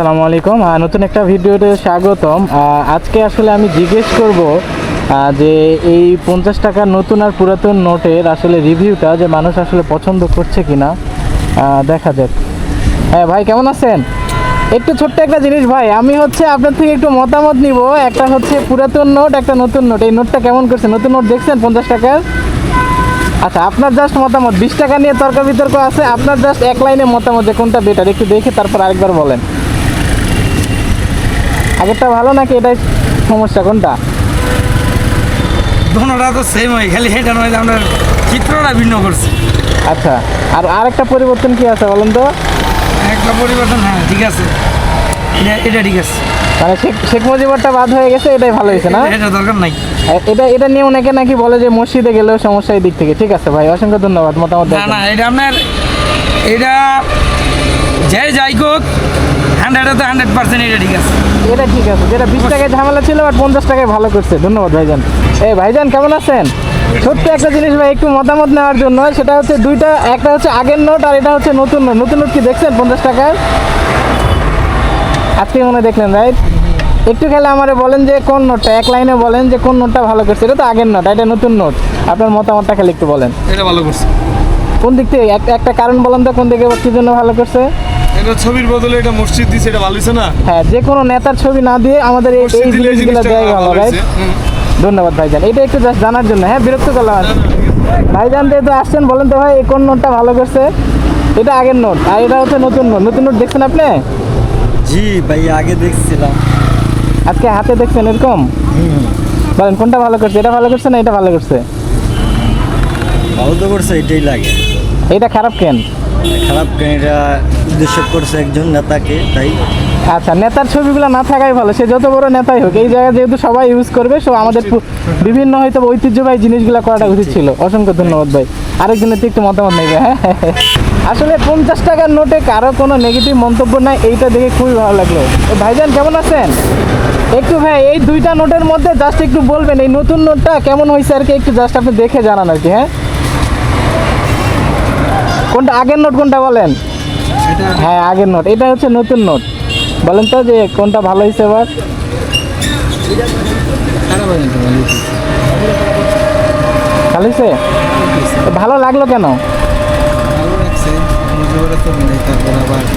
আসসালামু আলাইকুম। নতুন একটা ভিডিওতে স্বাগতম। আজকে আসলে আমি জিজ্ঞেস করব যে এই পঞ্চাশ টাকার নতুন আর পুরাতন নোটের আসলে রিভিউটা যে মানুষ আসলে পছন্দ করছে কিনা আহ, দেখা যাক। হ্যাঁ ভাই কেমন আছেন? একটু ছোট্ট একটা জিনিস ভাই আমি হচ্ছে আপনার থেকে একটু মতামত নিব। একটা হচ্ছে পুরাতন নোট একটা নতুন নোট। এই নোটটা কেমন করছে? নতুন নোট দেখছেন পঞ্চাশ টাকার? আচ্ছা আপনার জাস্ট মতামত। বিশ টাকা নিয়ে তর্ক বিতর্ক আছে আপনার জাস্ট এক লাইনে মতামত যে কোনটা বেটার একটু দেখে তারপর আরেকবার বলেন। আগেরটা ভালো নাকি এটাই সমস্যা কোনটা? তো সেম হয় খালি হেঁটে নয় আমরা চিত্রটা ভিন্ন করছি। আচ্ছা আর আরেকটা পরিবর্তন কি আছে বলেন তো? একটা পরিবর্তন হ্যাঁ ঠিক আছে। এটা এটা ঠিক আছে। মানে শেখ শেখ মুজিবরটা বাদ হয়ে গেছে এটাই ভালো হয়েছে না? এটা দরকার নাই। এটা এটা নিয়ে অনেকে নাকি বলে যে মসজিদে গেলেও সমস্যা এই দিক থেকে। ঠিক আছে ভাই অসংখ্য ধন্যবাদ মতামত না না এটা আপনার এটা যে যাই হোক হান্ড্রেডে তো হান্ড্রেড পার্সেন্ট এটা ঠিক আছে। এটা ঠিক আছে যেটা বিশ টাকায় ঝামেলা ছিল বাট পঞ্চাশ টাকায় ভালো করছে। ধন্যবাদ ভাইজান। এই ভাইজান কেমন আছেন? ছোট্ট একটা জিনিস ভাই একটু মতামত নেওয়ার জন্য। সেটা হচ্ছে দুইটা একটা হচ্ছে আগের নোট আর এটা হচ্ছে নতুন নোট। নতুন নোট কি দেখছেন পঞ্চাশ টাকার আজকে মনে হয় দেখলেন রাইট একটু খেলে আমারে বলেন যে কোন নোটটা এক লাইনে বলেন যে কোন নোটটা ভালো করছে। এটা তো আগের নোট এটা নতুন নোট। আপনার মতামতটা খালি একটু বলেন। এটা ভালো করছে। কোন দিক থেকে? একটা একটা কারণ বলেন তো কোন দিকে কি জন্য ভালো করছে? এটা ছবির বদলে এটা মসজিদ দিছে এটা ভালো না? হ্যাঁ যে কোনো নেতার ছবি না দিয়ে আমাদের এই এই জিনিসগুলো জিনিসটা দেওয়াই ভালো রাইট ধন্যবাদ ভাইজান। এটা একটু জাস্ট জানার জন্য। হ্যাঁ বিরক্ত করলাম আর। ভাইজান যেহেতু আসছেন বলেন তো ভাই এই কোন নোটটা ভালো করছে? এটা আগের নোট আর এটা হচ্ছে নতুন নোট। নতুন নোট দেখছেন আপনি? জি ভাই আগে দেখছিলাম। আজকে হাতে দেখছেন এরকম? বলেন কোনটা ভালো করছে? এটা ভালো করছে না এটা ভালো করছে? ভালো তো করছে এটাই লাগে। এটা খারাপ কেন? খারাপ এটা উদ্দেশ্য করছে একজন নেতাকে, তাই? আচ্ছা নেতার ছবিগুলো না থাকাই ভালো, সে যত বড় নেতাই হোক, এই জায়গায় যেহেতু সবাই ইউজ করবে সো আমাদের বিভিন্ন হয়তো ঐতিহ্যবাহী জিনিসগুলো করাটা উচিত ছিল। অসংখ্য ধন্যবাদ ভাই। আরেকজনের তো একটু মতামত নেবে হ্যাঁ? আসলে পঞ্চাশ টাকার নোটে কারও কোনো নেগেটিভ মন্তব্য নাই, এইটা দেখে খুবই ভালো লাগল। ভাইজান, কেমন আছেন? একটু ভাই, এই দুইটা নোটের মধ্যে জাস্ট একটু বলবেন, এই নতুন নোটটা কেমন হয়েছে আর কি, একটু জাস্ট আপনি দেখে জানান আর কি হ্যাঁ? কোনটা আগের নোট কোনটা বলেন? হ্যাঁ আগের নোট। এটা হচ্ছে নতুন নোট। বলেন তো যে কোনটা ভালো হয়েছে এবার ভালো হয়েছে। ভালো লাগল কেন?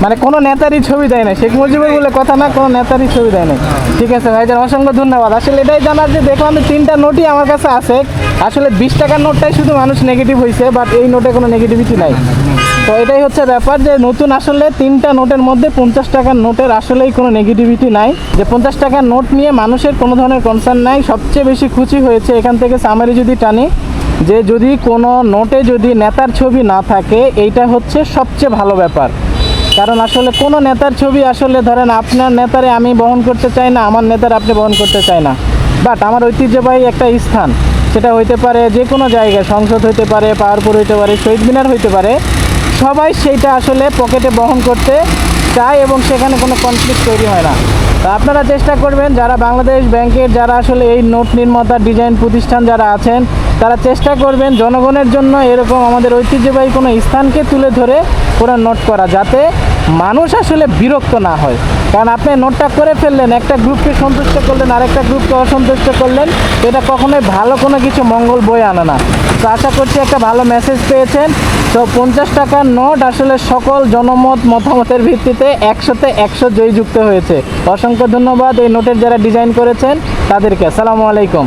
মানে কোনো নেতারই ছবি দেয় না শেখ মুজিবুর বলে কথা না কোনো নেতারই ছবি দেয় না। ঠিক আছে ভাইজান অসংখ্য ধন্যবাদ। আসলে এটাই জানার যে দেখলাম যে তিনটা নোটই আমার কাছে আছে। আসলে বিশ টাকার নোটটাই শুধু মানুষ নেগেটিভ হয়েছে বাট এই নোটে কোনো নেগেটিভিটি নাই। তো এটাই হচ্ছে ব্যাপার যে নতুন আসলে তিনটা নোটের মধ্যে পঞ্চাশ টাকার নোটের আসলেই কোনো নেগেটিভিটি নাই। যে পঞ্চাশ টাকার নোট নিয়ে মানুষের কোনো ধরনের কনসার্ন নাই, সবচেয়ে বেশি খুশি হয়েছে এখান থেকে সামারি যদি টানি, যে যদি কোনো নোটে যদি নেতার ছবি না থাকে, এইটা হচ্ছে সবচেয়ে ভালো ব্যাপার। কারণ আসলে কোনো নেতার ছবি আসলে ধরেন আপনার নেতারে আমি বহন করতে চাই না, আমার নেতার আপনি বহন করতে চাই না। বাট আমার ঐতিহ্যবাহী একটা স্থান। সেটা হইতে পারে যে কোনো জায়গায়, সংসদ হইতে পারে, পাহাড়পুর হইতে পারে, শহীদ মিনার হইতে পারে, সবাই সেইটা আসলে পকেটে বহন করতে চায় এবং সেখানে কোনো কনফ্লিক্ট তৈরি হয় না। তো আপনারা চেষ্টা করবেন, যারা বাংলাদেশ ব্যাংকের, যারা আসলে এই নোট নির্মাতা, ডিজাইন প্রতিষ্ঠান যারা আছেন, তারা চেষ্টা করবেন জনগণের জন্য এরকম আমাদের ঐতিহ্যবাহী কোনো স্থানকে তুলে ধরে পুরো নোট করা, যাতে মানুষ আসলে বিরক্ত না হয়। কারণ আপনি নোটটা করে ফেললেন, একটা গ্রুপকে সন্তুষ্ট করলেন, আরেকটা গ্রুপকে অসন্তুষ্ট করলেন, এটা কখনোই ভালো কোনো কিছু মঙ্গল বয়ে আনে না। তো আশা করছি একটা ভালো মেসেজ পেয়েছেন। তো পঞ্চাশ টাকার নোট আসলে সকল জনমত, মতামতের ভিত্তিতে একশোতে একশো জয়যুক্ত হয়েছে। অসংখ্য ধন্যবাদ এই নোটের যারা ডিজাইন করেছেন তাদেরকে। আসসালামু আলাইকুম।